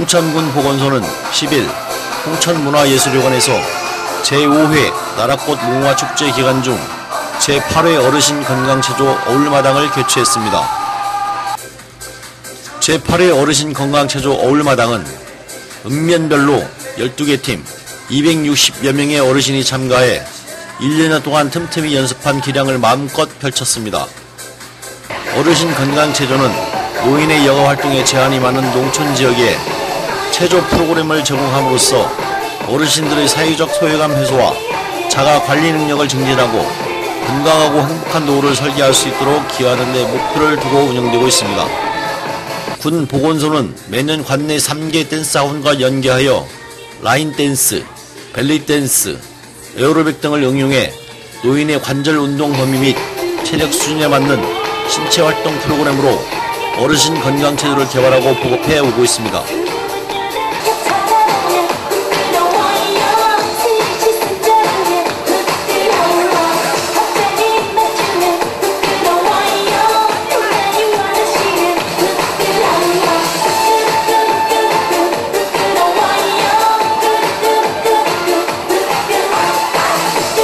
홍천군 보건소는 10일 홍천문화예술회관에서 제5회 나라꽃 무궁화축제 기간 중 제8회 어르신 건강체조 어울마당을 개최했습니다. 제8회 어르신 건강체조 어울마당은 읍면별로 12개 팀 260여 명의 어르신이 참가해 1년 동안 틈틈이 연습한 기량을 마음껏 펼쳤습니다. 어르신 건강체조는 노인의 여가 활동에 제한이 많은 농촌 지역에 체조 프로그램을 제공함으로써 어르신들의 사회적 소외감 해소와 자가 관리 능력을 증진하고 건강하고 행복한 노후를 설계할 수 있도록 기여하는 데 목표를 두고 운영되고 있습니다. 군 보건소는 매년 관내 3개 댄스 학원과 연계하여 라인 댄스, 벨리 댄스, 에어로빅 등을 응용해 노인의 관절 운동 범위 및 체력 수준에 맞는 신체 활동 프로그램으로 어르신 건강 체조를 개발하고 보급해 오고 있습니다.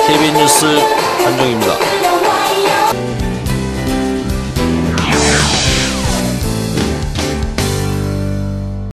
KBN 뉴스 한종입니다.